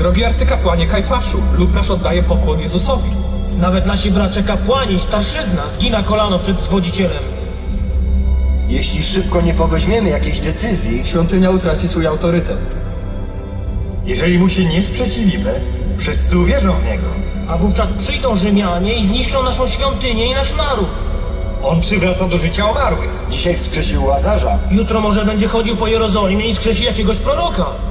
Drogi arcykapłanie Kajfaszu, lud nasz oddaje pokłon Jezusowi. Nawet nasi bracia kapłani, starszyzna, zgina kolano przed zwodzicielem. Jeśli szybko nie poweźmiemy jakiejś decyzji, Świątynia utraci swój autorytet. Jeżeli mu się nie sprzeciwimy, wszyscy uwierzą w niego. A wówczas przyjdą Rzymianie i zniszczą naszą świątynię i nasz naród. On przywraca do życia umarłych. dzisiaj wskrzesił Łazarza. Jutro może będzie chodził po Jerozolimie i skrzesi jakiegoś proroka.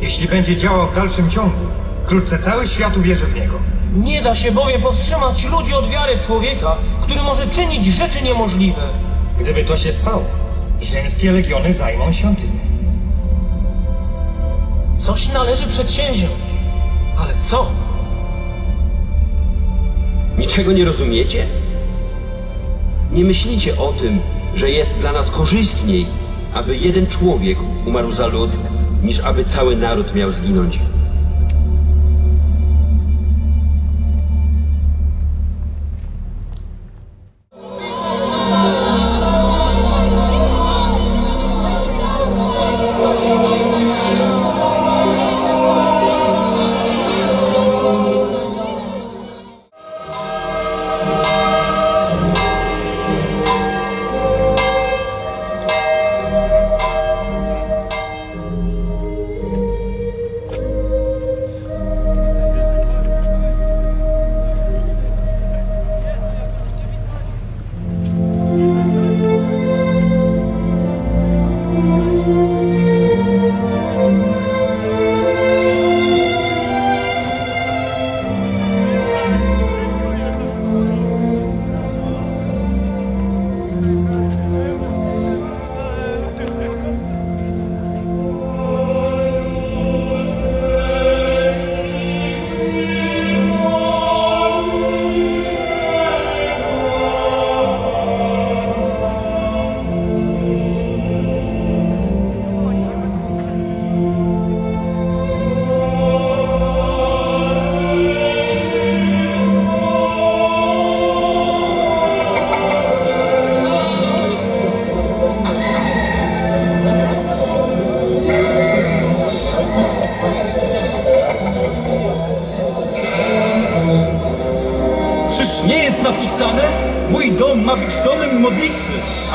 Jeśli będzie działał w dalszym ciągu, wkrótce cały świat uwierzy w niego. Nie da się bowiem powstrzymać ludzi od wiary w człowieka, który może czynić rzeczy niemożliwe. Gdyby to się stało, rzymskie legiony zajmą świątynię. Coś należy przedsięwziąć. Ale co? Niczego nie rozumiecie? Nie myślicie o tym, że jest dla nas korzystniej, aby jeden człowiek umarł za lud, niż aby cały naród miał zginąć.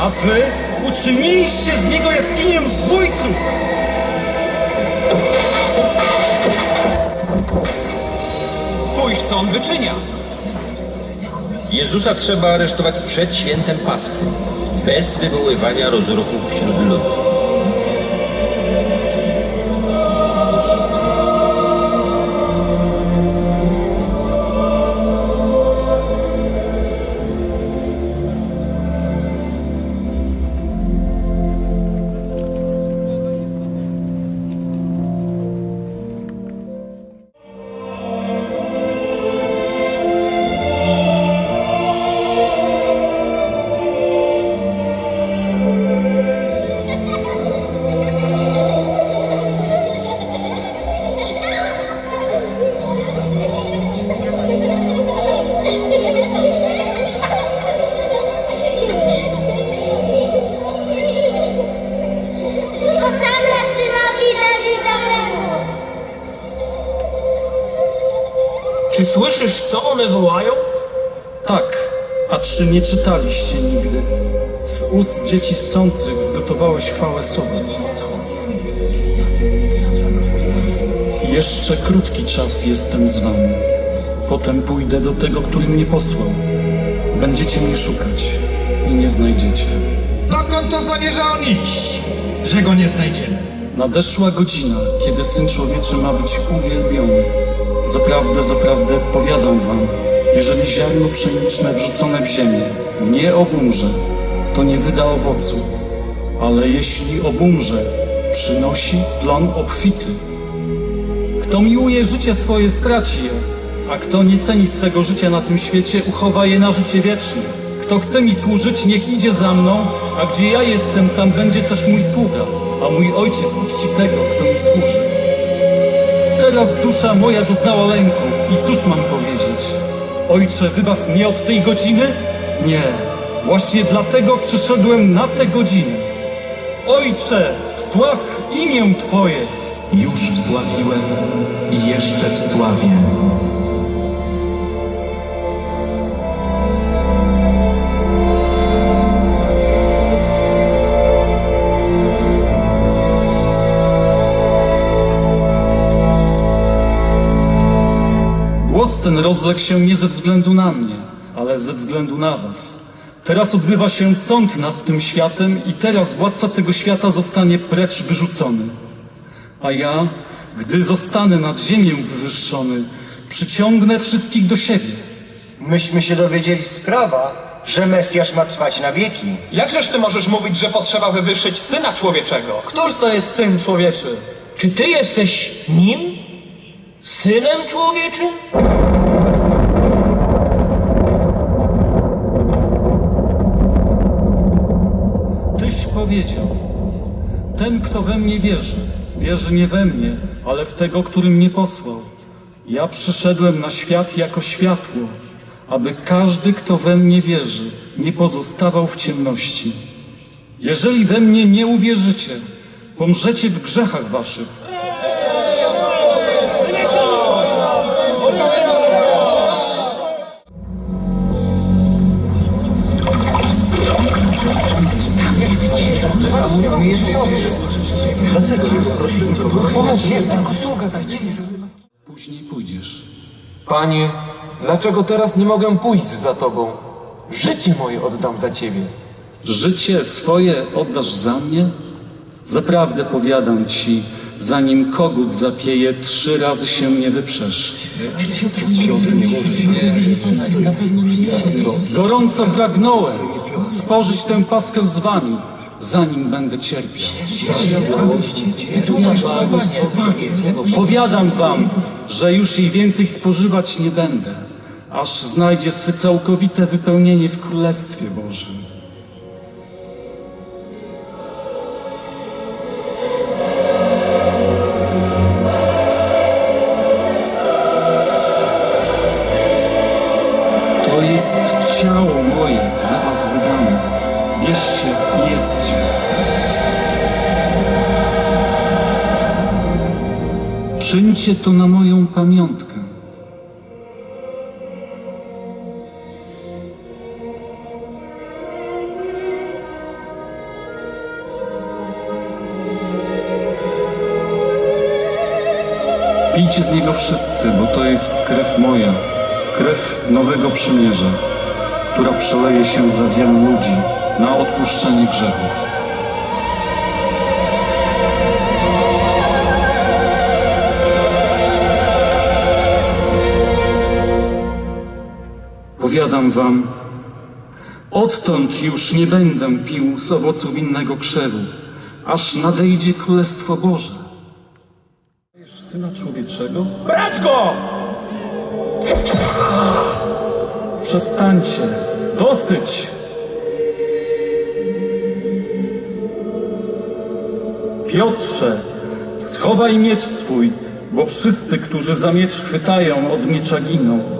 A wy uczyniliście z niego jaskinię zbójców! Spójrz, co on wyczynia. Jezusa trzeba aresztować przed świętem Paschy, bez wywoływania rozruchów wśród ludu. Słyszysz, co one wołają? Tak, a czy nie czytaliście nigdy? Z ust dzieci sących zgotowałeś chwałę sobie. Jeszcze krótki czas jestem z wami. Potem pójdę do tego, który mnie posłał. Będziecie mnie szukać i nie znajdziecie. Dokąd to zamierza on iść, że go nie znajdziemy? Nadeszła godzina, kiedy Syn Człowieczy ma być uwielbiony. Zaprawdę, zaprawdę powiadam wam, jeżeli ziarno pszeniczne wrzucone w ziemię nie obumrze, to nie wyda owocu. Ale jeśli obumrze, przynosi plon obfity. Kto miłuje życie swoje, straci je, a kto nie ceni swego życia na tym świecie, uchowa je na życie wieczne. Kto chce mi służyć, niech idzie za mną, a gdzie ja jestem, tam będzie też mój sługa, a mój ojciec uczci tego, kto mi służy. Teraz dusza moja doznała lęku i cóż mam powiedzieć? Ojcze, wybaw mnie od tej godziny? Nie, właśnie dlatego przyszedłem na tę godzinę. Ojcze, sław imię Twoje, Już wsławiłem i jeszcze wsławię. Ten rozległ się nie ze względu na mnie, ale ze względu na was. Teraz odbywa się sąd nad tym światem i teraz władca tego świata zostanie precz wyrzucony. A ja, gdy zostanę nad ziemię wywyższony, przyciągnę wszystkich do siebie. Myśmy się dowiedzieli z prawa, że Mesjasz ma trwać na wieki. Jakżeż ty możesz mówić, że potrzeba wywyższyć Syna Człowieczego? Któż to jest Syn Człowieczy? Czy ty jesteś nim? Synem człowieczym? Powiedział, ten kto we mnie wierzy, wierzy nie we mnie, ale w tego, który mnie posłał. Ja przyszedłem na świat jako światło, aby każdy, kto we mnie wierzy, nie pozostawał w ciemności. Jeżeli we mnie nie uwierzycie, pomrzecie w grzechach waszych. Później pójdziesz. Panie, dlaczego teraz nie mogę pójść za Tobą? Życie moje oddam za Ciebie. Życie swoje oddasz za mnie? Zaprawdę powiadam ci, zanim kogut zapieje, trzy razy się nie wyprzesz. Gorąco pragnąłem spożyć tę paskę z wami, zanim będę cierpiał. Powiadam wam, że już jej więcej spożywać nie będę, aż znajdzie swe całkowite wypełnienie w Królestwie Bożym. Czyńcie to na moją pamiątkę. Pijcie z niego wszyscy, bo to jest krew moja, krew nowego przymierza, która przeleje się za wielu ludzi na odpuszczenie grzechów. Powiadam wam, odtąd już nie będę pił z owocu winnego krzewu, aż nadejdzie Królestwo Boże. Syna Człowieczego? Brać go! Przestańcie, dosyć! Piotrze, schowaj miecz swój, bo wszyscy, którzy za miecz chwytają, od miecza giną.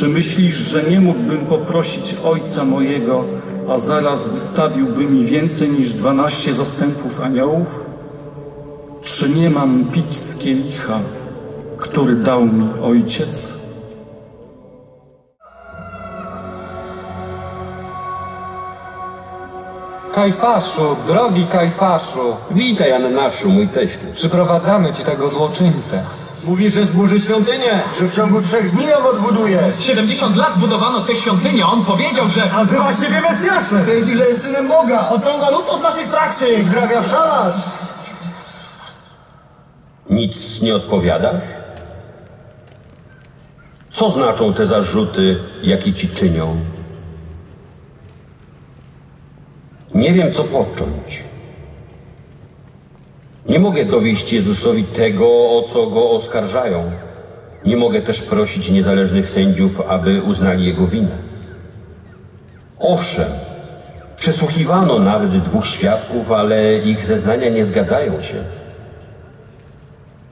Czy myślisz, że nie mógłbym poprosić ojca mojego, a zaraz wystawiłby mi więcej niż dwanaście zastępów aniołów? Czy nie mam pić z kielicha, który dał mi ojciec? Kajfaszu, drogi Kajfaszu, Witaj, Ananaszu, mój teściu. przyprowadzamy Ci tego złoczyńcę. Mówi, że zburzy świątynię, że w ciągu trzech dni ją odbuduje. 70 lat budowano tę świątynię, a on powiedział, że... Nazywa siebie Mesjaszem. Twierdzi, że jest synem Boga. Ociąga lud od naszych praktyk! Zdrawia w szałas. Nic nie odpowiadasz? Co znaczą te zarzuty, jakie ci czynią? Nie wiem, co począć. Nie mogę dowieść Jezusowi tego, o co go oskarżają. Nie mogę też prosić niezależnych sędziów, aby uznali jego winę. Owszem, przesłuchiwano nawet dwóch świadków, ale ich zeznania nie zgadzają się.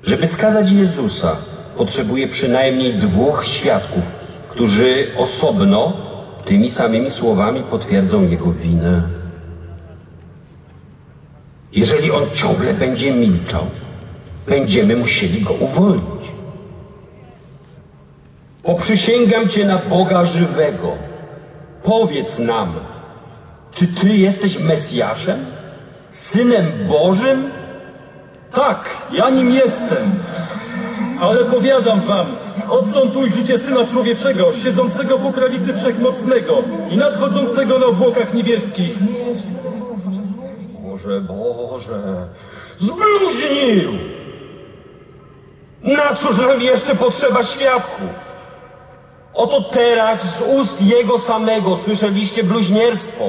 Żeby skazać Jezusa, potrzebuje przynajmniej dwóch świadków, którzy osobno tymi samymi słowami potwierdzą jego winę. Jeżeli on ciągle będzie milczał, będziemy musieli go uwolnić. Poprzysięgam cię na Boga żywego. Powiedz nam, czy ty jesteś Mesjaszem? Synem Bożym? Tak, ja nim jestem. Ale powiadam wam, odtąd ujrzycie Syna Człowieczego, siedzącego po prawicy Wszechmocnego i nadchodzącego na obłokach niebieskich. Boże, Boże, zbluźnił! Na cóż nam jeszcze potrzeba świadków? Oto teraz z ust Jego samego słyszeliście bluźnierstwo.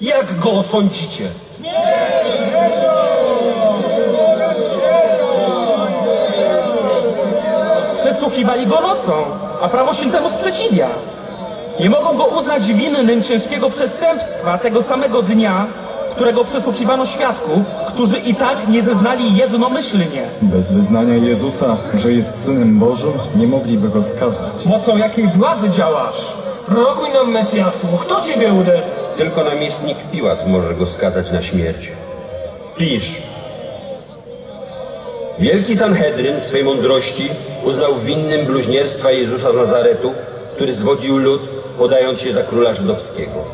Jak go osądzicie? Przesłuchiwali go nocą, a prawo się temu sprzeciwia. Nie mogą go uznać winnym ciężkiego przestępstwa tego samego dnia, którego przesłuchiwano świadków, którzy i tak nie zeznali jednomyślnie. Bez wyznania Jezusa, że jest Synem Bożym, nie mogliby go skazać. Mocą jakiej władzy działasz? Prorokuj nam, Mesjaszu, kto ciebie uderzył? Tylko namiestnik Piłat może go skazać na śmierć. Pisz. Wielki Sanhedryn w swej mądrości uznał winnym bluźnierstwa Jezusa z Nazaretu, który zwodził lud, podając się za króla żydowskiego.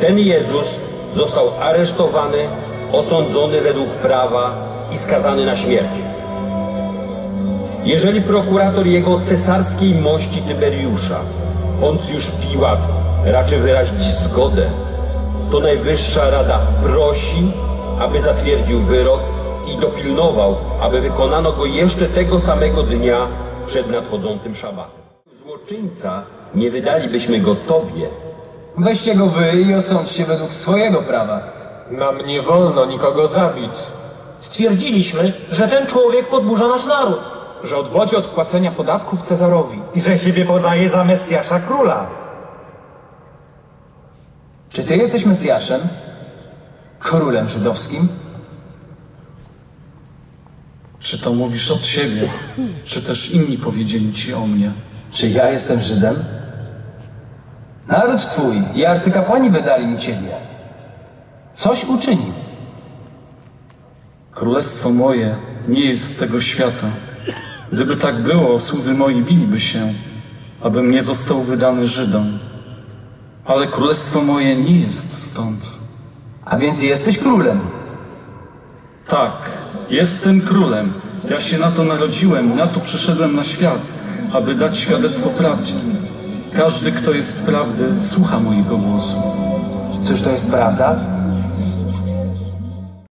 Ten Jezus został aresztowany, osądzony według prawa i skazany na śmierć. Jeżeli prokurator jego cesarskiej mości Tyberiusza, Poncjusz Piłat, raczy wyrazić zgodę, to Najwyższa Rada prosi, aby zatwierdził wyrok i dopilnował, aby wykonano go jeszcze tego samego dnia przed nadchodzącym szabatem. Złoczyńca nie wydalibyśmy go Tobie, Weźcie go wy i osądźcie według swojego prawa. Nam nie wolno nikogo zabić. Stwierdziliśmy, że ten człowiek podburza nasz naród. Że odwodzi od płacenia podatków Cezarowi. I że siebie podaje za Mesjasza Króla. Czy ty jesteś Mesjaszem? Królem żydowskim? Czy to mówisz od siebie, czy też inni powiedzieli ci o mnie? Czy ja jestem Żydem? Naród twój i arcykapłani wydali mi ciebie. Coś uczynił. Królestwo moje nie jest z tego świata. Gdyby tak było, słudzy moi biliby się, abym nie został wydany Żydom. Ale królestwo moje nie jest stąd. A więc jesteś królem. Tak, jestem królem. Ja się na to narodziłem, na to przyszedłem na świat, aby dać świadectwo prawdzie. Każdy, kto jest z prawdy, słucha mojego głosu. Cóż to jest prawda?